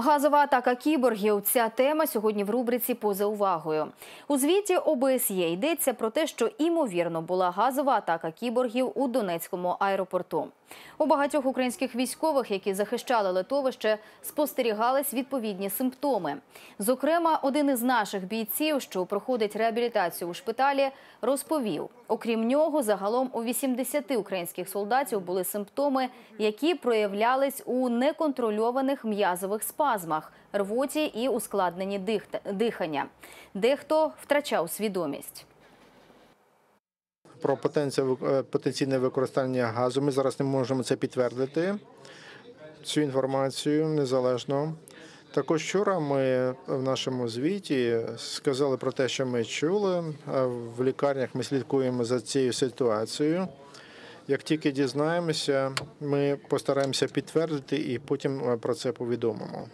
Газова атака кіборгів. Ця тема сьогодні в рубриці поза увагою. У звіті ОБСЄ йдеться про те, що імовірно була газова атака кіборгів у Донецькому аеропорту. У багатьох українських військових, які захищали литовище, спостерігались відповідні симптоми. Зокрема, один із наших бійців, що проходить реабілітацію у шпиталі, розповів: окрім нього, загалом у 80 українських солдатів були симптоми, які проявлялись у неконтрольованих м'язових спазмах, рвоті і ускладненні дих- дихання. Дехто втрачав свідомість. Про е, потенційне використання газу ми зараз не можемо це підтвердити. Цю інформацію незалежно. Також вчора ми в нашому звіті сказали про те, що ми чули. Е, В лікарнях ми слідкуємо за цією ситуацією. Як тільки дізнаємося, ми постараємося підтвердити і потім е, про це повідомимо.